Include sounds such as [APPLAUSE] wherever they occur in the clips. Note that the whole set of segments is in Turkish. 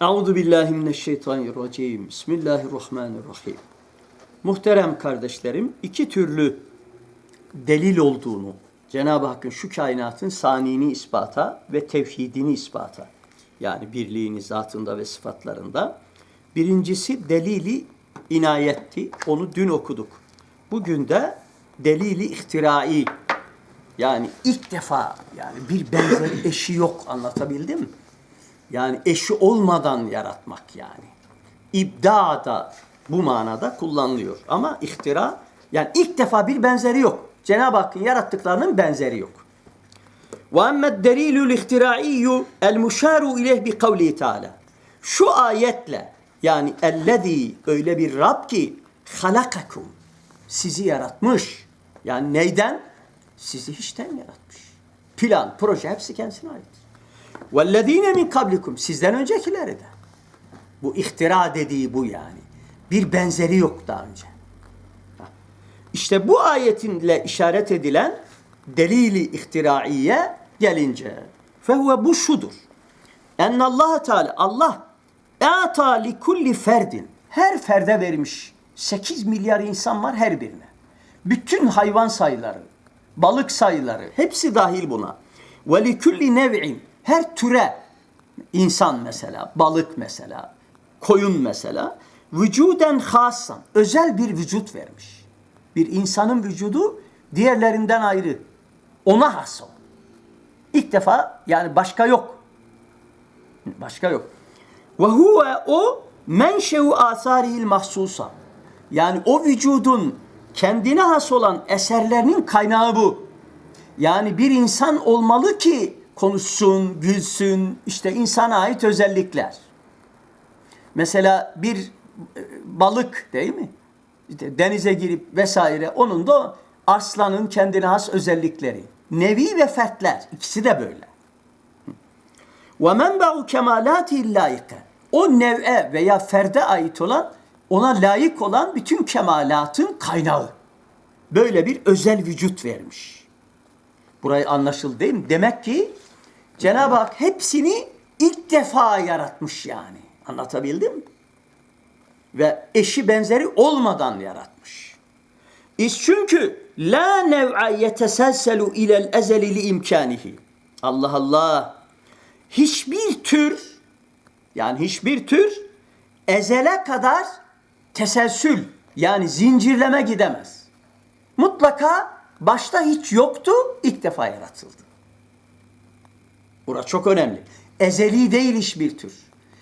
Euzu billahi mineşşeytanirracim. Bismillahirrahmanirrahim. Muhterem kardeşlerim, iki türlü delil olduğunu Cenab-ı Hakk'ın şu kainatın sanini ispata ve tevhidini ispata yani birliğini zatında ve sıfatlarında. Birincisi delili inayetti. Onu dün okuduk. Bugün de delili ihtirai yani ilk defa yani bir benzeri eşi yok anlatabildim mi? Yani eşi olmadan yaratmak yani. İbda da bu manada kullanılıyor. Ama ihtira yani ilk defa bir benzeri yok. Cenab-ı Hakk'ın yarattıklarının benzeri yok. İhtiraiyyü el muşaru ileh bi kavli teala. Şu ayetle yani ellezî öyle bir Rab ki halakakum sizi yaratmış. Yani neyden? Sizi hiçten yaratmış. Plan, proje hepsi kendisine ait. وَالَّذ۪ينَ min kablikum Sizden öncekileri de. Bu ihtira dediği bu yani. Bir benzeri yok daha önce. İşte bu ayetinle işaret edilen delili ihtiraiye gelince fehuve bu şudur. En Allah Teala Allah ata li kulli ferdin her ferde vermiş. 8 milyar insan var her birine. Bütün hayvan sayıları, balık sayıları hepsi dahil buna. Ve li kulli nev'in her türe insan mesela, balık mesela, koyun mesela vücuden hasan özel bir vücut vermiş. Bir insanın vücudu diğerlerinden ayrı. Ona has o. İlk defa yani başka yok. Başka yok. Ve huve o menşeu asarihil mahsusa. Yani o vücudun kendine has olan eserlerinin kaynağı bu. Yani bir insan olmalı ki konuşsun, gülsün, işte insana ait özellikler. Mesela bir e, balık değil mi? İşte denize girip vesaire onun da aslanın kendine has özellikleri. Nevi ve fertler ikisi de böyle. Ve menba'u kemalati layıkı. O nev'e veya ferde ait olan ona layık olan bütün kemalatın kaynağı. Böyle bir özel vücut vermiş. Burayı anlaşıldı değil mi? Demek ki Cenab-ı Hak hepsini ilk defa yaratmış yani. Anlatabildim? Ve eşi benzeri olmadan yaratmış. İş çünkü la nev'a yeteselselu ilel ezeli li imkanihi. Allah Allah. Hiçbir tür yani hiçbir tür ezele kadar teselsül yani zincirleme gidemez. Mutlaka başta hiç yoktu, ilk defa yaratıldı. Burası çok önemli. Ezeli değil hiçbir tür.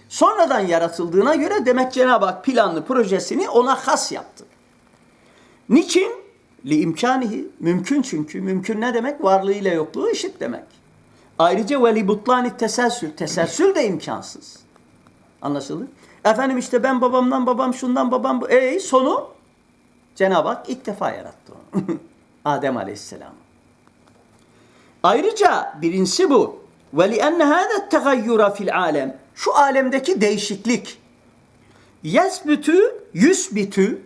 Sonradan yaratıldığına göre demek Cenab-ı Hak planlı projesini ona has yaptı. Niçin? Li imkanihi. Mümkün çünkü. Mümkün ne demek? Varlığıyla yokluğu eşit demek. Ayrıca ve li butlani teselsül. Teselsül de imkansız. Anlaşıldı? Efendim işte ben babamdan babam şundan babam bu. Ey sonu Cenab-ı Hak ilk defa yarattı onu. [LAUGHS] Adem Aleyhisselam. Ayrıca birincisi bu. Ve li enne hâzâ tegayyura fil alem. Şu alemdeki değişiklik. Yesbütü, yüsbitü,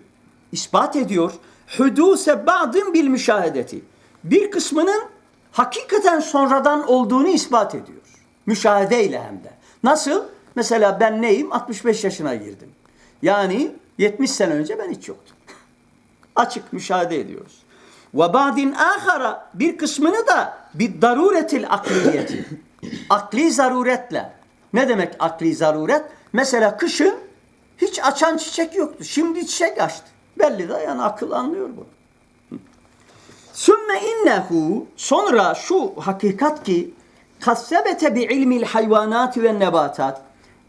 ispat ediyor. Hudûse ba'dın bil müşahedeti. Bir kısmının hakikaten sonradan olduğunu ispat ediyor. Müşahedeyle hem de. Nasıl? Mesela ben neyim? 65 yaşına girdim. Yani 70 sene önce ben hiç yoktum. [LAUGHS] Açık müşahede ediyoruz. Ve ba'din ahara bir kısmını da bir daruretil akliyeti. [LAUGHS] Akli zaruretle. Ne demek akli zaruret? Mesela kışın hiç açan çiçek yoktu. Şimdi çiçek açtı. Belli de yani akıl anlıyor bunu. Sümme innehu sonra şu hakikat ki kassebete bi ilmil hayvanat ve nebatat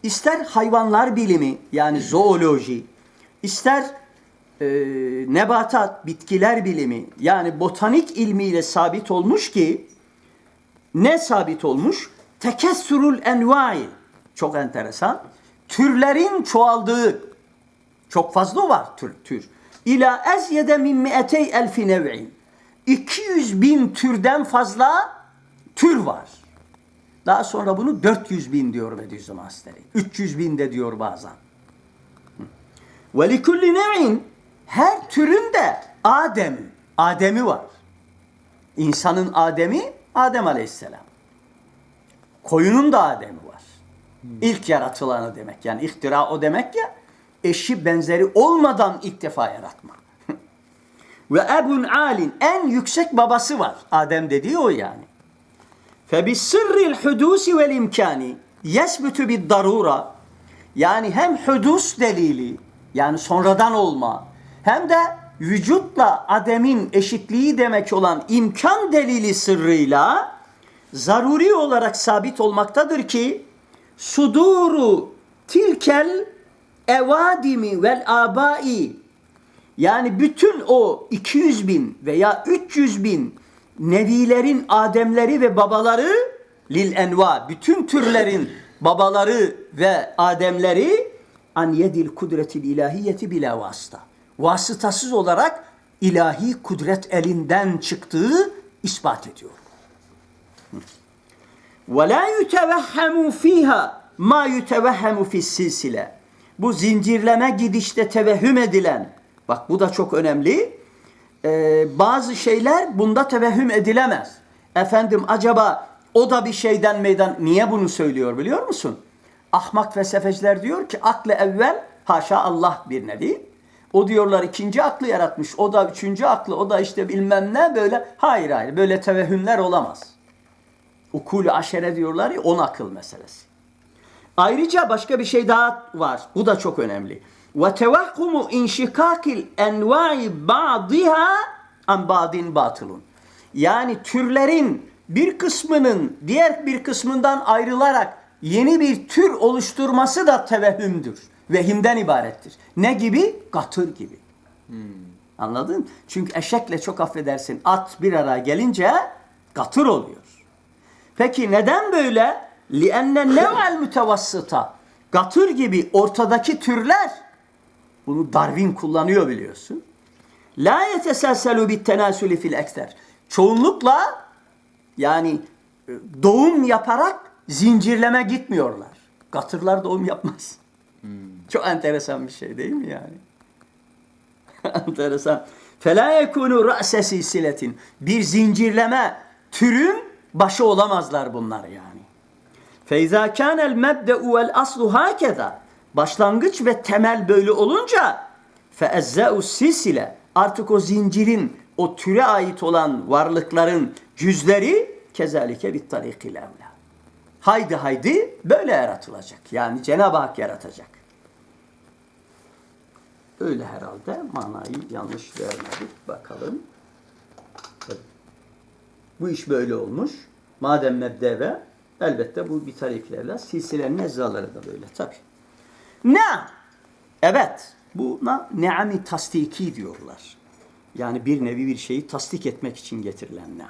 ister hayvanlar bilimi yani zooloji ister e, nebatat bitkiler bilimi yani botanik ilmiyle sabit olmuş ki ne sabit olmuş? Tekessürül envai. Çok enteresan. Türlerin çoğaldığı. Çok fazla var tür. tür. İla ezyede min mi'etey elfi nev'in. 200 bin türden fazla tür var. Daha sonra bunu 400 bin diyor Bediüzzaman Hazretleri. 300 bin de diyor bazen. Ve likulli nev'in her türün de Adem'i, Adem'i var. İnsanın Adem'i Adem Aleyhisselam. Koyunun da Adem'i var. Hmm. İlk yaratılanı demek. Yani ihtira o demek ya eşi benzeri olmadan ilk defa yaratma. [LAUGHS] Ve Ebun Alin en yüksek babası var. Adem dediği o yani. Febisirril hudusi vel imkani yesbütü bir darura yani hem hudus delili yani sonradan olma hem de vücutla ademin eşitliği demek olan imkan delili sırrıyla zaruri olarak sabit olmaktadır ki suduru tilkel evadimi vel abai yani bütün o 200 bin veya 300 bin nevilerin ademleri ve babaları lil enva bütün türlerin babaları ve ademleri an yedil kudretil ilahiyeti bila vasıta. Vasıtasız olarak ilahi kudret elinden çıktığı ispat ediyor. La yutevehhemu fiha ma yutevehhemu fis silsile. Bu zincirleme gidişte tevehhüm edilen, bak bu da çok önemli. Ee, bazı şeyler bunda tevehhüm edilemez. Efendim acaba o da bir şeyden meydan, niye bunu söylüyor biliyor musun? Ahmak felsefeciler diyor ki aklı evvel, haşa Allah bir nevi. O diyorlar ikinci aklı yaratmış, o da üçüncü aklı, o da işte bilmem ne böyle. Hayır hayır böyle tevehhümler olamaz. Ukulü aşere diyorlar ya on akıl meselesi. Ayrıca başka bir şey daha var. Bu da çok önemli. Ve tevahhumu inşikakil enva'i ba'diha an ba'din batılun. Yani türlerin bir kısmının diğer bir kısmından ayrılarak yeni bir tür oluşturması da tevehhümdür Vehimden ibarettir. Ne gibi? Katır gibi. Anladın? Çünkü eşekle çok affedersin at bir araya gelince katır oluyor. Peki neden böyle? لِأَنَّ النَّوْعَ الْمُتَوَسِّطَ Gatır gibi ortadaki türler bunu Darwin kullanıyor biliyorsun. La yeteselselu bit tenasülü fil ekser. Çoğunlukla yani e, doğum yaparak zincirleme gitmiyorlar. Gatırlar doğum yapmaz. Çok enteresan bir şey değil mi yani? [LAUGHS] enteresan. Fela yekunu ra'se silsiletin. Bir zincirleme türün başı olamazlar bunlar yani. Feyza kanel mebde'u vel aslu hakeza. Başlangıç ve temel böyle olunca feezza'u silsile artık o zincirin o türe ait olan varlıkların cüzleri kezalike bit tarikil evla. Haydi haydi böyle yaratılacak. Yani Cenab-ı Hak yaratacak. Öyle herhalde manayı yanlış vermedik. Bakalım. Bu iş böyle olmuş. Madem mebdeve elbette bu bir tariklerle silsilenin eczaları da böyle tabi. Ne? Evet. Buna ne'ami tasdiki diyorlar. Yani bir nevi bir şeyi tasdik etmek için getirilen ne?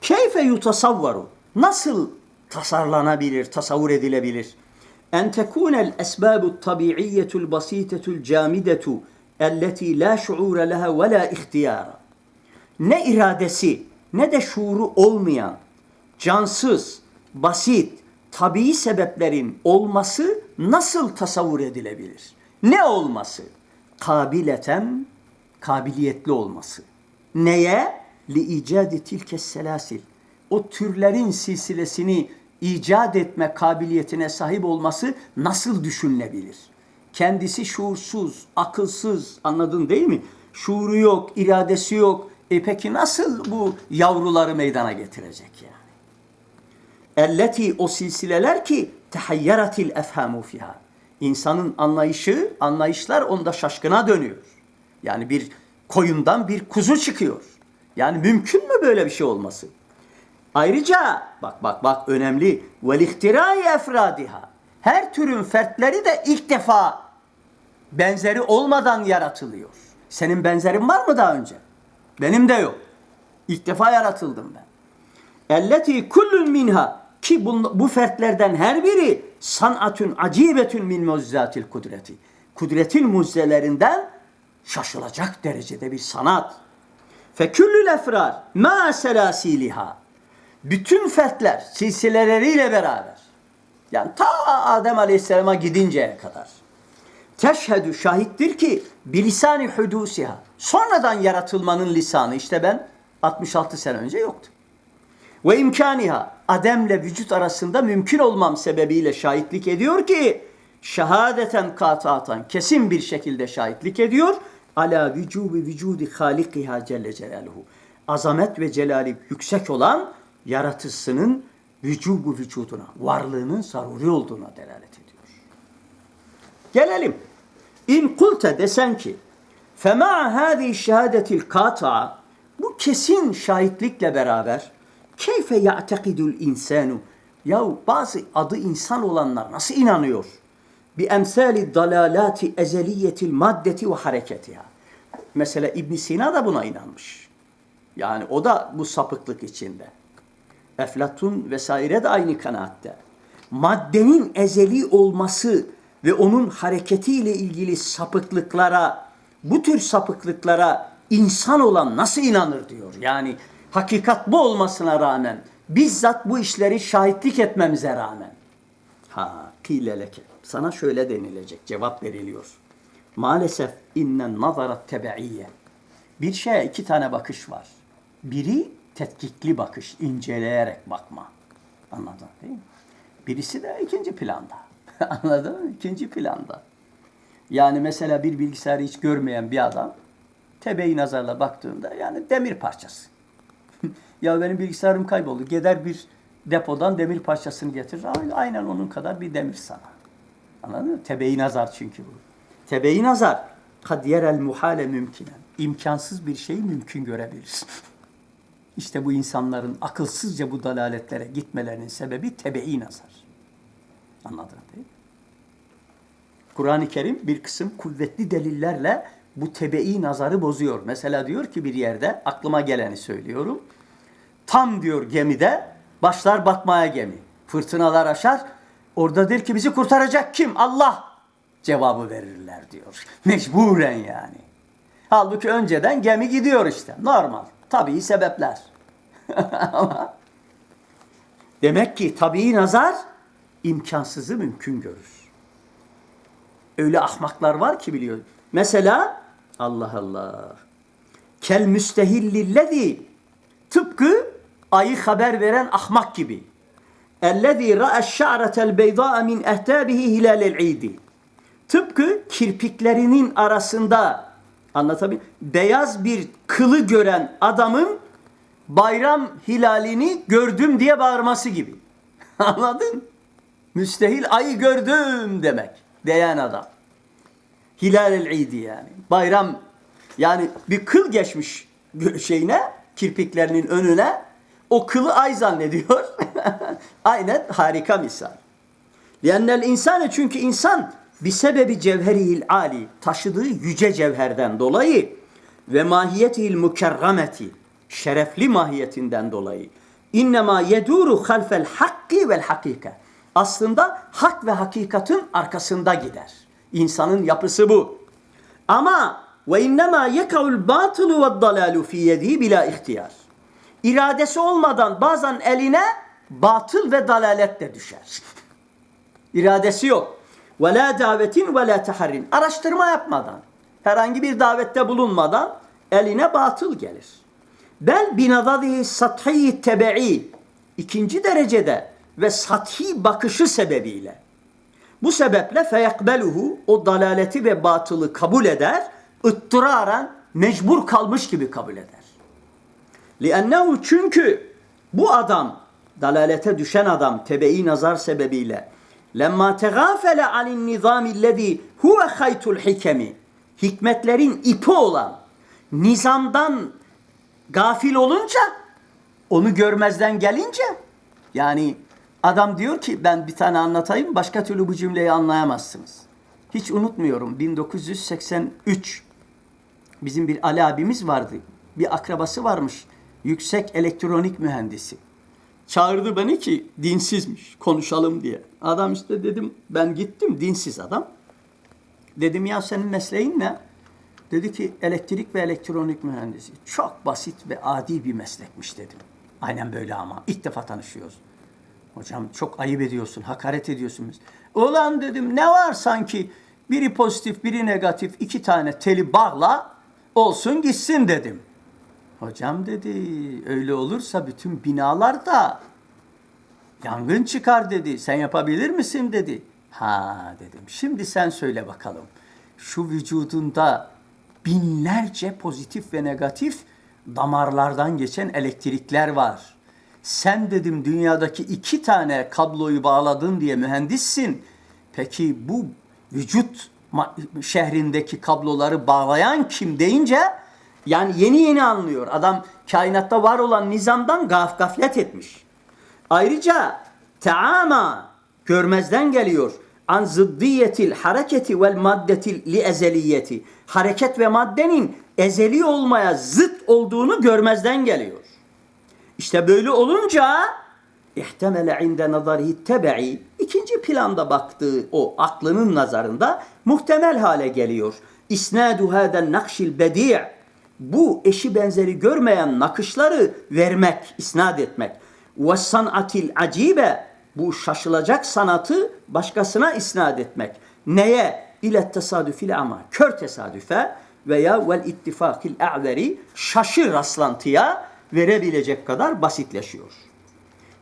Keyfe yutasavvaru. Nasıl tasarlanabilir, tasavvur edilebilir? Tekunel esbabu tabi'iyyetul basitetul camidetu elleti la şuure leha ve la ihtiyara. Ne iradesi ne de şuuru olmayan, cansız, basit, tabii sebeplerin olması nasıl tasavvur edilebilir? Ne olması? Kabileten, kabiliyetli olması. Neye? Li icadi tilke selasil. O türlerin silsilesini icat etme kabiliyetine sahip olması nasıl düşünülebilir? Kendisi şuursuz, akılsız, anladın değil mi? Şuuru yok, iradesi yok. E peki nasıl bu yavruları meydana getirecek yani? Elleti o silsileler ki tehayyeratil efhamu fiha. İnsanın anlayışı, anlayışlar onda şaşkına dönüyor. Yani bir koyundan bir kuzu çıkıyor. Yani mümkün mü böyle bir şey olması? Ayrıca bak bak bak önemli. Vel ihtirai efradiha. Her türün fertleri de ilk defa benzeri olmadan yaratılıyor. Senin benzerin var mı daha önce? Benim de yok. İlk defa yaratıldım ben. Elleti kullun minha ki bu, bu fertlerden her biri sanatun acibetun min muzzatil kudreti. Kudretin muzzelerinden şaşılacak derecede bir sanat. Feküllül efrar ma selasiliha. Bütün fertler silsileleriyle beraber yani ta Adem Aleyhisselam'a gidinceye kadar teşhedü şahittir ki bilisani hudusiha. Sonradan yaratılmanın lisanı işte ben 66 sene önce yoktu. Ve imkaniha Adem'le vücut arasında mümkün olmam sebebiyle şahitlik ediyor ki şehadeten kataatan kesin bir şekilde şahitlik ediyor. Ala vücubi vücudi halikiha celle celaluhu. Azamet ve celali yüksek olan yaratıcısının vücubu vücuduna, varlığının zaruri olduğuna delalet ediyor. Gelelim. İn kulte desen ki فَمَعَ هَذِي شَهَادَةِ الْقَاطَعَ Bu kesin şahitlikle beraber keyfe ya'tekidul insanu Yahu bazı adı insan olanlar nasıl inanıyor? Bi emsali dalalati ezeliyetil maddeti ve hareketiha. Mesela İbn Sina da buna inanmış. Yani o da bu sapıklık içinde. Eflatun vesaire de aynı kanaatte. Maddenin ezeli olması ve onun hareketiyle ilgili sapıklıklara, bu tür sapıklıklara insan olan nasıl inanır diyor. Yani hakikat bu olmasına rağmen, bizzat bu işleri şahitlik etmemize rağmen. Ha, kîleleke. Sana şöyle denilecek, cevap veriliyor. Maalesef innen nazarat tebeiyye. Bir şeye iki tane bakış var. Biri tetkikli bakış, inceleyerek bakma. Anladın değil mi? Birisi de ikinci planda. [LAUGHS] Anladın mı? İkinci planda. Yani mesela bir bilgisayarı hiç görmeyen bir adam tebeyi nazarla baktığında yani demir parçası. [LAUGHS] ya benim bilgisayarım kayboldu. Gider bir depodan demir parçasını getirir. Aynen onun kadar bir demir sana. Anladın mı? Tebeyi nazar çünkü bu. Tebeyi nazar. Kad yerel muhale mümkinen. İmkansız bir şeyi mümkün görebilirsin. [LAUGHS] İşte bu insanların akılsızca bu dalaletlere gitmelerinin sebebi tebe'i nazar. Anladın değil? Kur'an-ı Kerim bir kısım kuvvetli delillerle bu tebe'i nazarı bozuyor. Mesela diyor ki bir yerde aklıma geleni söylüyorum. Tam diyor gemide başlar batmaya gemi. Fırtınalar aşar. Orada der ki bizi kurtaracak kim? Allah cevabı verirler diyor. Mecburen yani. Halbuki önceden gemi gidiyor işte. Normal. Tabii sebepler. [LAUGHS] Demek ki tabii nazar imkansızı mümkün görür. Öyle ahmaklar var ki biliyor. Mesela Allah Allah. Kel müstehillillezi tıpkı ayı haber veren ahmak gibi. Ellezî ra'eş şa'retel beydâ'a min ehtâbihi hilâlel idi. Tıpkı kirpiklerinin arasında anlatabiliyor Beyaz bir kılı gören adamın bayram hilalini gördüm diye bağırması gibi. [LAUGHS] Anladın? Müstehil ayı gördüm demek. Diyen adam. Hilal el idi yani. Bayram yani bir kıl geçmiş şeyine, kirpiklerinin önüne. O kılı ay zannediyor. [LAUGHS] Aynen harika misal. Liyennel insane çünkü insan bir sebebi cevherihil ali taşıdığı yüce cevherden dolayı ve mahiyetihil mükerrameti şerefli mahiyetinden dolayı innema yeduru halfel hakki vel hakika aslında hak ve hakikatin arkasında gider. İnsanın yapısı bu. Ama ve innema yeka'ul batılu ve dalalu fi yedi bila ihtiyar. İradesi olmadan bazen eline batıl ve dalalet de düşer. [LAUGHS] İradesi yok. Ve la davetin ve la taharrin. Araştırma yapmadan, herhangi bir davette bulunmadan eline batıl gelir. Bel binadadihi sathi tebe'i ikinci derecede ve sathi bakışı sebebiyle. Bu sebeple feyekbeluhu o dalaleti ve batılı kabul eder, ıttıraren mecbur kalmış gibi kabul eder. Liennehu çünkü bu adam dalalete düşen adam tebe'i nazar sebebiyle lemma tegafele alin nizamillezî huve haytul hikemi hikmetlerin ipi olan nizamdan gafil olunca onu görmezden gelince yani adam diyor ki ben bir tane anlatayım başka türlü bu cümleyi anlayamazsınız. Hiç unutmuyorum 1983 bizim bir Ali abimiz vardı. Bir akrabası varmış. Yüksek elektronik mühendisi. Çağırdı beni ki dinsizmiş konuşalım diye. Adam işte dedim ben gittim dinsiz adam. Dedim ya senin mesleğin ne? Dedi ki elektrik ve elektronik mühendisi. Çok basit ve adi bir meslekmiş dedim. Aynen böyle ama ilk defa tanışıyoruz. Hocam çok ayıp ediyorsun, hakaret ediyorsunuz. Ulan dedim ne var sanki biri pozitif biri negatif iki tane teli bağla olsun gitsin dedim. Hocam dedi öyle olursa bütün binalar da Yangın çıkar dedi. Sen yapabilir misin dedi. Ha dedim. Şimdi sen söyle bakalım. Şu vücudunda binlerce pozitif ve negatif damarlardan geçen elektrikler var. Sen dedim dünyadaki iki tane kabloyu bağladın diye mühendissin. Peki bu vücut şehrindeki kabloları bağlayan kim deyince yani yeni yeni anlıyor. Adam kainatta var olan nizamdan gaf gaflet etmiş. Ayrıca teama görmezden geliyor. An zıddiyetil hareketi vel maddetil li ezeliyeti. Hareket ve maddenin ezeli olmaya zıt olduğunu görmezden geliyor. İşte böyle olunca ihtemele inde nazarihi tebe'i ikinci planda baktığı o aklının nazarında muhtemel hale geliyor. İsnadu haden nakşil bedi' bu eşi benzeri görmeyen nakışları vermek, isnat etmek. Ve sanatil acibe bu şaşılacak sanatı başkasına isnat etmek. Neye? İle tesadüfil ama kör tesadüfe veya vel ittifakil a'veri şaşı rastlantıya verebilecek kadar basitleşiyor.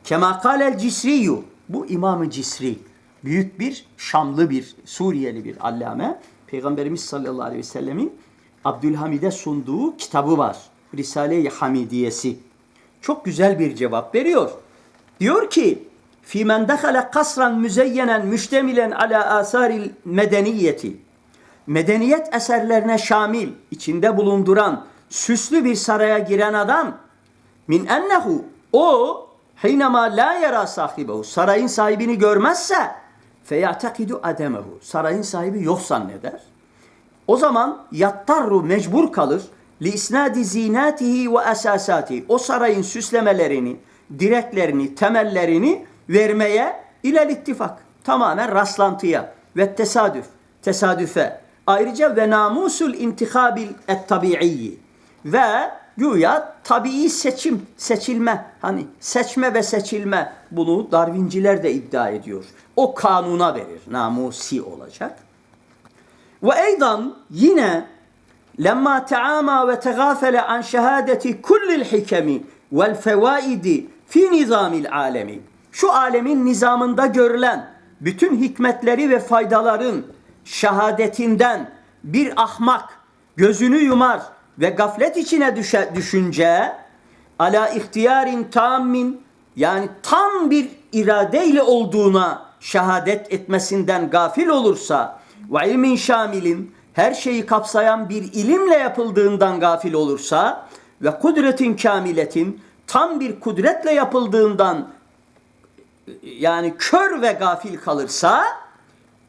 Kema kâlel cisriyu. Bu İmam-ı Cisri. Büyük bir Şamlı bir Suriyeli bir allame. Peygamberimiz sallallahu aleyhi ve sellemin Abdülhamid'e sunduğu kitabı var. Risale-i Hamidiyesi. Çok güzel bir cevap veriyor. Diyor ki fi men dakhala kasran müzeyyenen müştemilen ala asaril medeniyeti medeniyet eserlerine şamil içinde bulunduran süslü bir saraya giren adam min ennehu o hinema la yara sahibehu sarayın sahibini görmezse feyatekidu ademehu sarayın sahibi yok zanneder. O zaman yattarru mecbur kalır li isnadi zinatihi ve esasati o sarayın süslemelerini, direklerini, temellerini vermeye ilel ittifak. Tamamen rastlantıya ve tesadüf, tesadüfe. Ayrıca ve namusul intikabil et tabi'i ve güya tabii seçim, seçilme hani seçme ve seçilme bunu Darwinciler de iddia ediyor. O kanuna verir. Namusi olacak. Ve eydan yine lemma teama ve tegafele an şehadeti kullil hikemi vel fevaidi fi nizamil alemi. Şu alemin nizamında görülen bütün hikmetleri ve faydaların şehadetinden bir ahmak gözünü yumar ve gaflet içine düşe, düşünce ala ihtiyarin tammin yani tam bir iradeyle olduğuna şehadet etmesinden gafil olursa ve ilmin şamilin her şeyi kapsayan bir ilimle yapıldığından gafil olursa ve kudretin kamiletin tam bir kudretle yapıldığından yani kör ve gafil kalırsa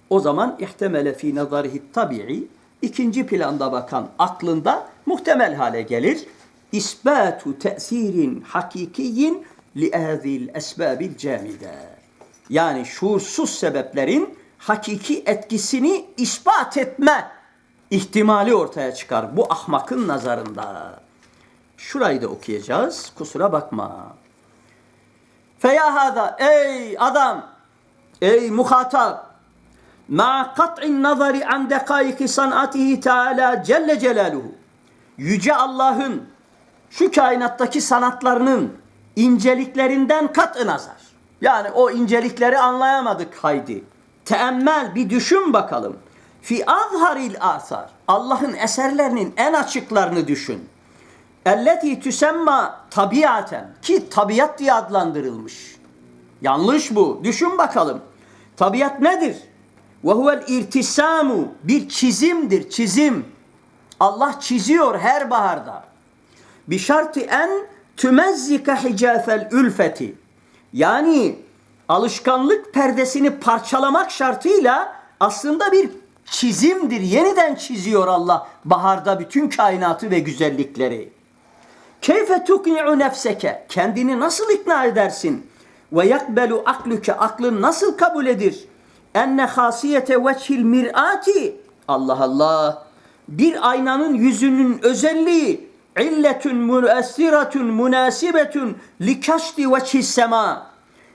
o zaman ihtemele fi nazarihi tabi'i ikinci planda bakan aklında muhtemel hale gelir. İsbatu te'sirin hakikiyin li ehzil esbabil camide. Yani şuursuz sebeplerin hakiki etkisini ispat etme ihtimali ortaya çıkar bu ahmakın nazarında. Şurayı da okuyacağız. Kusura bakma. Feya hada ey adam ey muhatap ma kat'in nazari an dekaiki sanatihi teala celle celaluhu yüce Allah'ın şu kainattaki sanatlarının inceliklerinden kat'ı nazar. Yani o incelikleri anlayamadık haydi. Teemmel bir düşün bakalım. Fi azharil asar. Allah'ın eserlerinin en açıklarını düşün. Elleti tüsemma tabiaten ki tabiat diye adlandırılmış. Yanlış bu. Düşün bakalım. Tabiat nedir? Ve huvel irtisamu bir çizimdir, çizim. Allah çiziyor her baharda. Bir şartı en tümezzika hicafel ülfeti. Yani alışkanlık perdesini parçalamak şartıyla aslında bir çizimdir. Yeniden çiziyor Allah baharda bütün kainatı ve güzellikleri. Keyfe tukni'u nefseke. Kendini nasıl ikna edersin? Ve yakbelu akluke. Aklın nasıl kabul edir? Enne hasiyete veçhil mir'ati. Allah Allah. Bir aynanın yüzünün özelliği illetun müessiratun münasibetun li kaşti veçhis sema.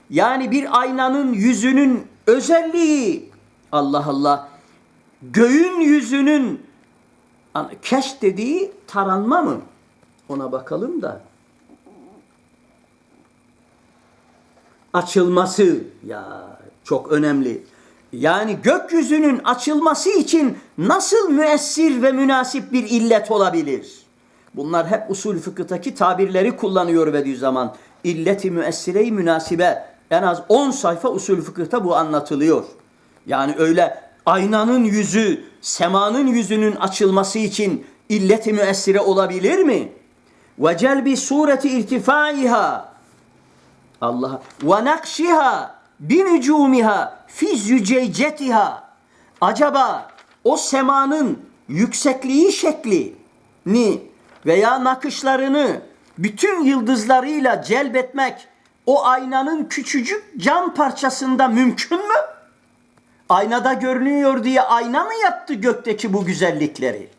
Yani bir aynanın yüzünün özelliği Allah Allah. Göğün yüzünün keş dediği taranma mı? Ona bakalım da. açılması ya çok önemli. Yani gökyüzünün açılması için nasıl müessir ve münasip bir illet olabilir? Bunlar hep usul fıkıhtaki tabirleri kullanıyor Bediüzzaman. İlleti müessire-i münasibe. En az 10 sayfa usul fıkıhta bu anlatılıyor. Yani öyle aynanın yüzü, semanın yüzünün açılması için illeti müessire olabilir mi? Ve celbi sureti irtifaiha Allah ve nakşiha binucumiha fi züceycetiha acaba o semanın yüksekliği şeklini veya nakışlarını bütün yıldızlarıyla celbetmek o aynanın küçücük cam parçasında mümkün mü? Aynada görünüyor diye ayna mı yaptı gökteki bu güzellikleri?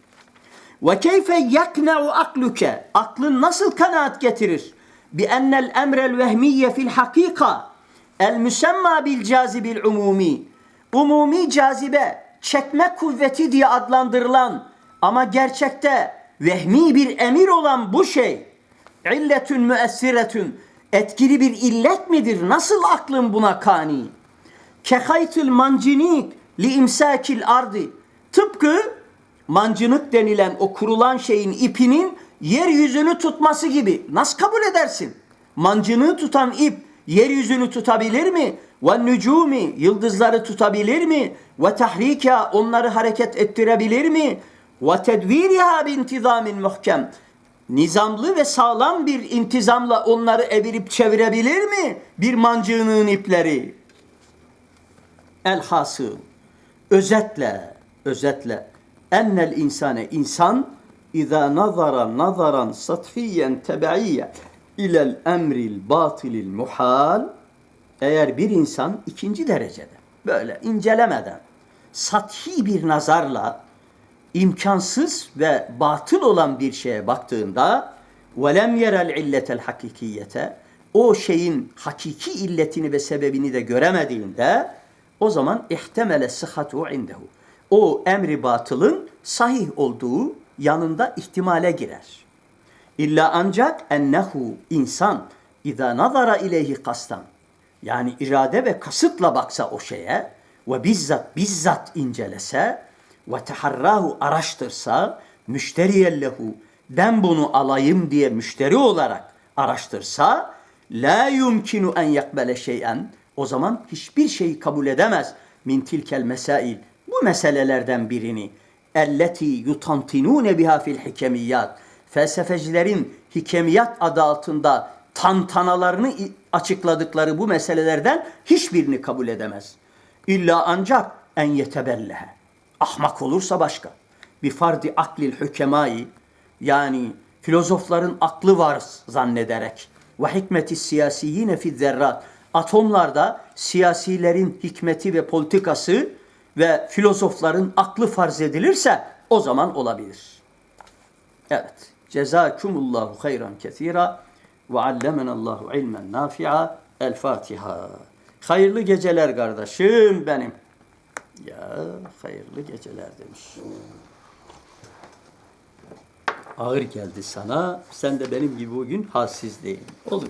Ve keyfe yakna'u akluke. Aklın nasıl kanaat getirir? Bi ennel emrel vehmiyye fil hakika. El müsemma bil cazibil umumi. Umumi cazibe, çekme kuvveti diye adlandırılan ama gerçekte vehmi bir emir olan bu şey illetün müessiretün etkili bir illet midir? Nasıl aklın buna kani? Kehaytül mancinik li imsakil ardi. Tıpkı mancınık denilen o kurulan şeyin ipinin yeryüzünü tutması gibi. Nasıl kabul edersin? Mancınığı tutan ip yeryüzünü tutabilir mi? Ve nücumi yıldızları tutabilir mi? Ve tahrika onları hareket ettirebilir mi? Ve tedviriha bintizamin muhkem. Nizamlı ve sağlam bir intizamla onları evirip çevirebilir mi? Bir mancınığın ipleri. Elhasıl özetle özetle ennel insane insan İza nazara nazaran sathiyen tebeiyye ilel emril batilil muhal eğer bir insan ikinci derecede böyle incelemeden sathi bir nazarla imkansız ve batıl olan bir şeye baktığında velem yerel illetel hakikiyete o şeyin hakiki illetini ve sebebini de göremediğinde o zaman ihtemele sıhhatu indehu. O emri batılın sahih olduğu yanında ihtimale girer. İlla ancak ennehu insan İza nazara ileyhi kastan yani irade ve kasıtla baksa o şeye ve bizzat bizzat incelese ve teharrahu araştırsa müşteriyellehu ben bunu alayım diye müşteri olarak araştırsa la yumkinu en yakbele şeyen. O zaman hiçbir şeyi kabul edemez. Min tilkel mesail. Bu meselelerden birini. Elleti yutantinune biha fil hikemiyat. Felsefecilerin hikemiyat adı altında tantanalarını açıkladıkları bu meselelerden hiçbirini kabul edemez. İlla ancak en yetebellehe. Ahmak olursa başka. Bir fardi aklil hükemai yani filozofların aklı var zannederek ve hikmeti siyasiyine fi zerrat atomlarda siyasilerin hikmeti ve politikası ve filozofların aklı farz edilirse o zaman olabilir. Evet. Cezakumullahu hayran kesira ve allemenallahu ilmen nafi'a. El Fatiha. Hayırlı geceler kardeşim benim. Ya hayırlı geceler demiş. Ağır geldi sana. Sen de benim gibi bugün halsiz değil. Olur?